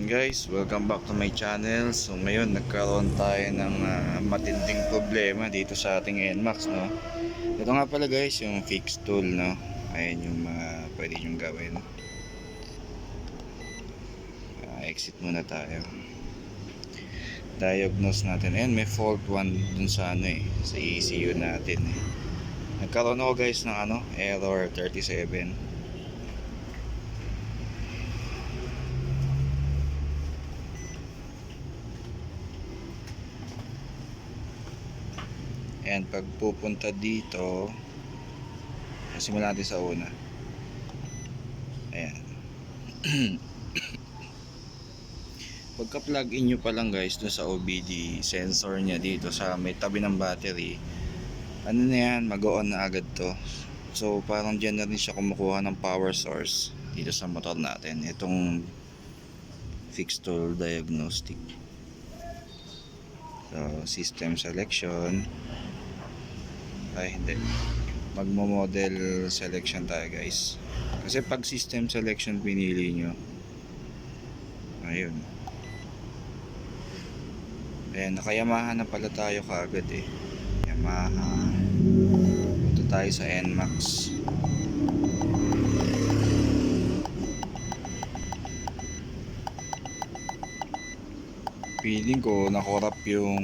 Yun guys, welcome back to my channel. So ngayon nagkaroon tayo ng ah, matinding problema dito sa ating NMAX no. Ito nga pala guys, yung fix tool no. Ayan yung mga pwede nyong gawin. Ah, exit muna tayo. Diagnose natin. Ayan, may fault one dun sa ano eh, sa ECU natin eh. Nagkaroon ako guys ng ano, error 37. Ayan, pag pupunta dito, simulan natin sa una. Ayan. Pagka plug in nyo pa lang guys doon sa OBD sensor niya dito sa may tabi ng battery, ano na yan, mag-on na agad to. So parang dyan na rin siya kumukuha ng power source dito sa motor natin. Itong fixed tool diagnostic. So system selection. Ay hindi. Magmo-model selection tayo guys. Kasi pag system selection pinili nyo, ayun. Ayan, nakayamaha na pala tayo kaagad eh. Yamaha. Punta tayo sa NMAX. Feeling ko nakorap yung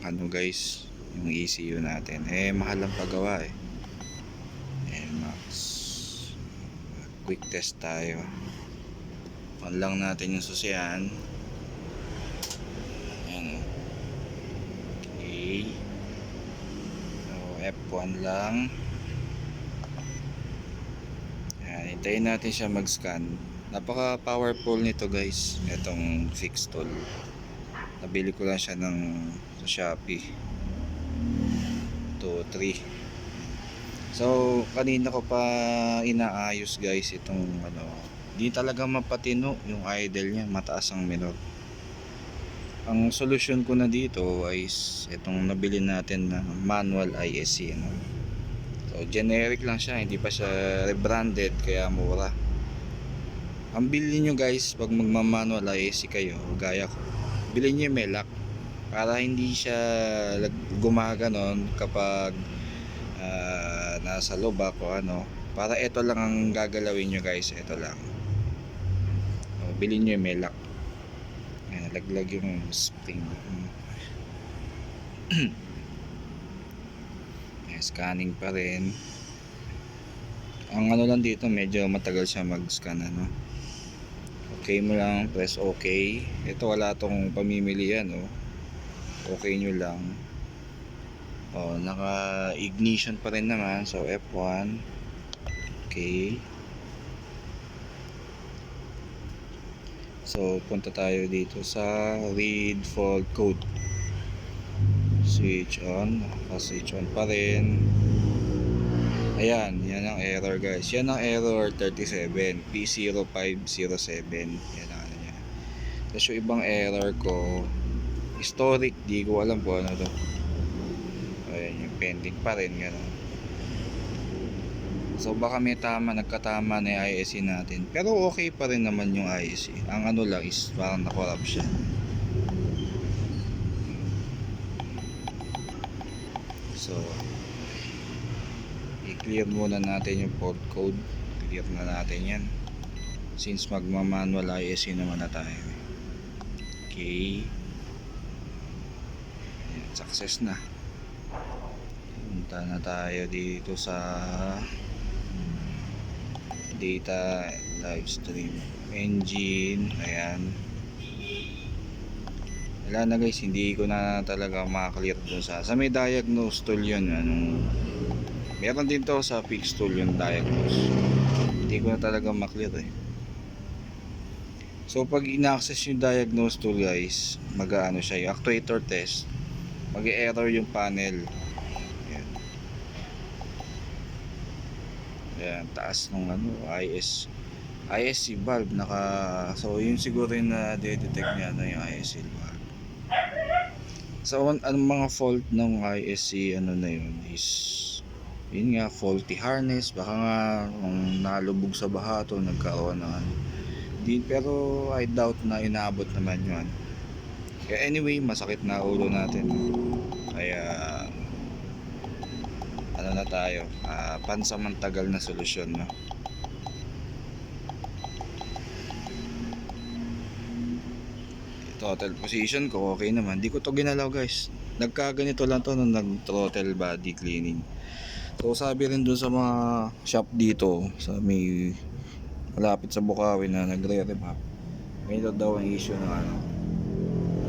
ano guys, yung ECU natin. Eh, mahal ang paggawa eh. NMAX. Quick test tayo. On lang natin yung susiyan. Ayan. Okay. So, F1 lang. Ayan, hintayin natin siya mag-scan. Napaka powerful nito guys. Itong fix tool. Nabili ko lang siya ng sa Shopee. 2, 3. So, kanina ko pa inaayos guys itong ano. Di talaga mapatino yung idle niya. Mataas ang minor. Ang solution ko na dito ay itong nabili natin na manual ISC. No? So, generic lang siya. Hindi pa siya rebranded kaya mura. Ang bilhin nyo guys, pag magmamanual ISC kayo, gaya ko, bilhin nyo yung lock para hindi siya gumaganon kapag ah, nasa loob ako ano. Para ito lang ang gagalawin nyo guys. Ito lang. O, bilhin nyo yung lock. Ayan, nalaglag yung spring. Ayan, scanning pa rin. Ang ano lang dito medyo matagal siya mag scan ano. Okay mo lang press okay. Ito wala tong pamimilian oh okay nyo lang oh naka ignition pa rin naman so F1 okay so punta tayo dito sa read fault code switch on naka switch on pa rin Ayan, yan ang error guys. Yan ang error 37, P0507. Yan ang ano niya. Tapos yung ibang error ko, historic, di ko alam po ano to. Ayan, yung pending pa rin, gano'n. So baka may tama, nagkatama na yung ISC natin. Pero okay pa rin naman yung ISC. Ang ano lang is parang nakorap siya. So, i-clear muna natin yung fault code clear na natin yan since magma-manual ISC naman na tayo okay success na punta na tayo dito sa data live stream engine ayan wala na guys hindi ko na talaga makaklear dun sa sa may diagnose tool yun anong Meron din to sa fix tool yung diagnose. Hindi ko na talaga maklear eh. So pag ina-access yung diagnose tool guys, mag-ano siya yung actuator test. Mag-error yung panel. Ayan. Ayan, taas ng ano, IS ISC valve naka so yun siguro yung na detect niya na yung ISC valve. So ang, ang mga fault ng ISC ano na yun is yun nga faulty harness baka nga kung nalubog sa baha to nagkaroon ng ano Di, pero I doubt na inaabot naman yun. Kaya anyway, masakit na ulo natin. Kaya ano na tayo, ah, pansamantagal na solusyon no. Total position ko okay naman. Di ko to ginalaw guys. Nagkaganito lang to nung nag-throttle body cleaning. So sabi rin dun sa mga shop dito sa may malapit sa Bukawi na nagre-remap. May daw ang issue ng ano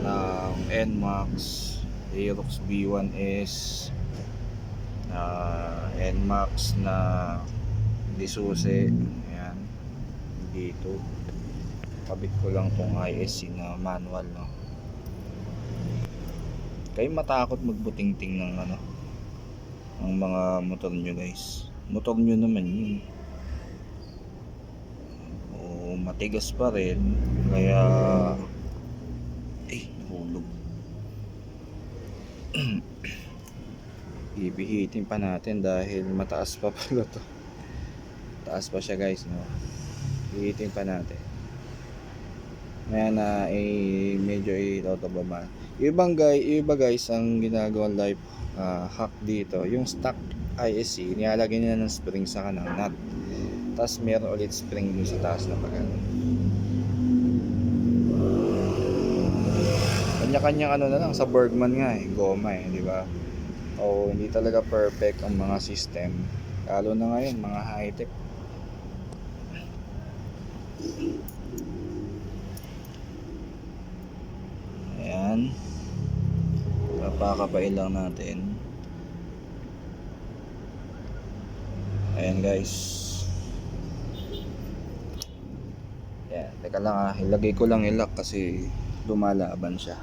ng NMAX, Aerox B1S, uh, NMAX na Disuse, ayan, dito. Kabit ko lang tong ISC na manual, no. Kayo matakot magbutingting ng ano, ng mga motor nyo guys. Motor nyo naman yun. O matigas pa rin, kaya eh, nahulog. Ibihitin pa natin dahil mataas pa pala to. Taas pa siya guys, no. Ibihitin pa natin. Ngayon na eh, medyo itotobaba. Yung ibang guys, iba guys ang ginagawang life ah, hack dito, yung stock ISC, nilalagay nila ng spring sa kanang nut. Tapos meron ulit spring dun sa taas na pagano. Kanya-kanyang ano na lang sa Bergman nga eh, goma eh, di ba? O hindi talaga perfect ang mga system. Lalo na ngayon, mga high-tech. Ayan. Papakapain lang natin. Ayan guys. Ayan, teka lang ah, ilagay ko lang ilak kasi lumalaban siya.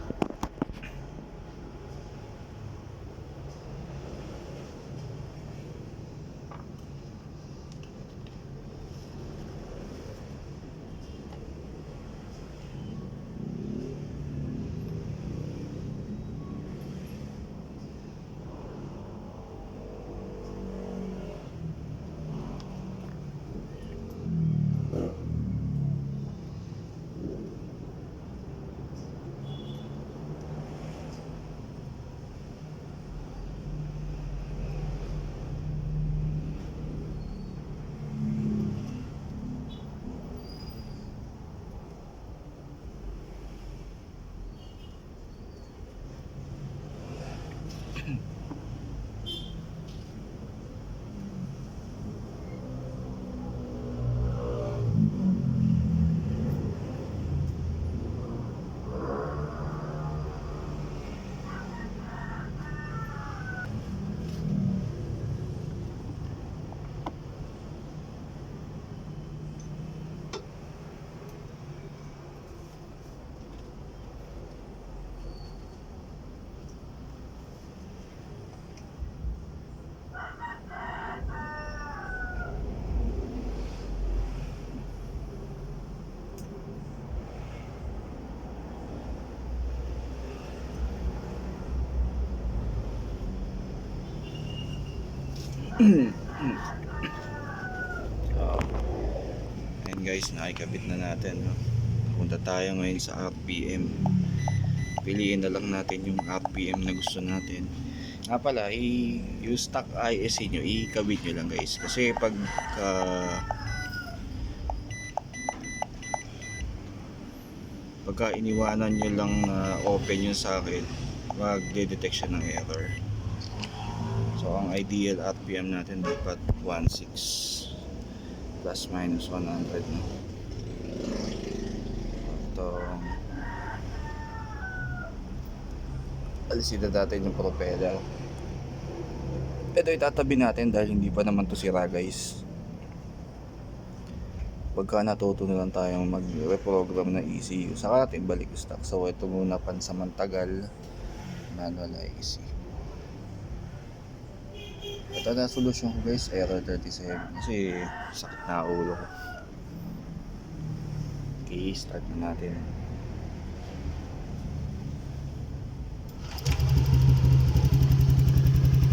Oo. Ayan guys, nakikabit na natin. No? Punta tayo ngayon sa RPM. Piliin na lang natin yung RPM na gusto natin. Nga pala, i yung stock ISC nyo, ikabit nyo lang guys. Kasi pag ah, pagka iniwanan nyo lang na open yung socket, magde-detect siya ng error. So ang ideal RPM natin dapat 16 plus minus 100 no. Ito alisin na natin yung propeller. Ito itatabi natin dahil hindi pa naman to sira guys. Pagka natuto na lang tayong mag-reprogram ng ECU, saka natin balik stock. So ito muna pansamantagal manual IEC. Ito na solusyon ko guys, error 37 kasi sakit na ulo ko. Okay, start na natin.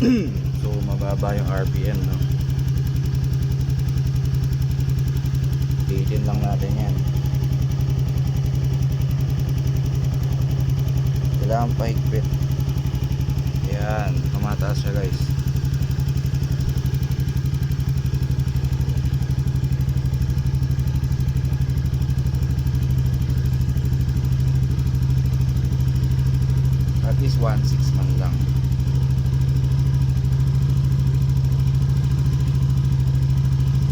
so mababa yung RPM no. Bitin lang natin 'yan. Kailangan pahigpit. Ayan, tumataas siya guys. 1.6 man lang.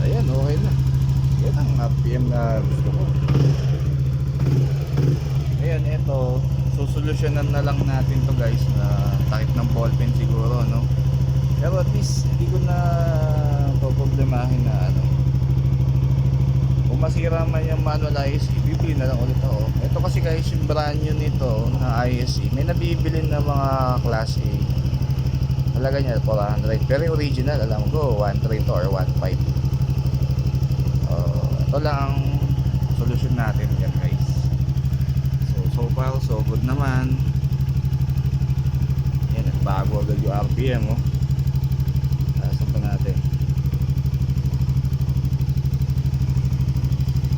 Ayan okay na. Yan ang RPM na gusto ko. Ayan ito susolusyonan na lang natin to guys na takip ng ballpen siguro no? Pero at least hindi ko na poproblemahin na ano masira man yung manual ISC bibili na lang ulit ako. Ito kasi guys yung brand new nito na ISC may nabibili na mga class A. Halaga niya 400 pero yung original alam ko 1.3 to or 1.5 uh, ito lang ang solution natin yan guys. So so far so good naman. Yan bago agad yung RPM oh. Tasan pa natin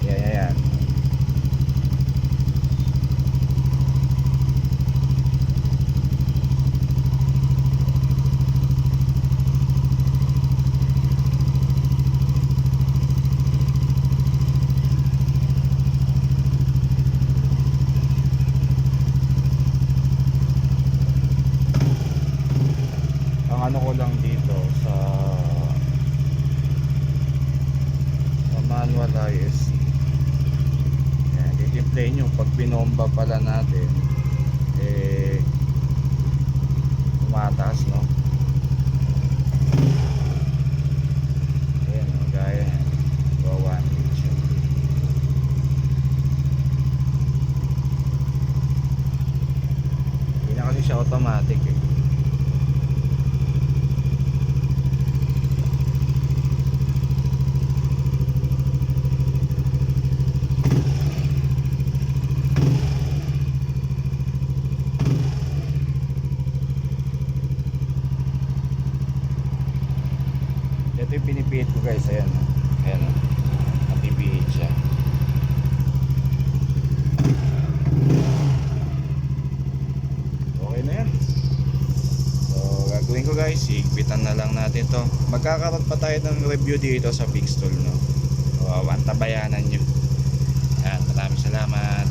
yan yan yan ano ko lang dito sa sa manual ISC yan, titimplay nyo pag binomba pala natin eh tumataas no? Ayan o gaya yan inch hindi automatic eh Ito yung pinipihit ko guys, ayan. Ayan o. Natipihit siya. Okay na yan. So, gagawin ko guys, higpitan na lang natin to. Magkakaroon pa tayo ng review dito sa Big Stall, no? So, antabayanan nyo. Ayan, maraming salamat.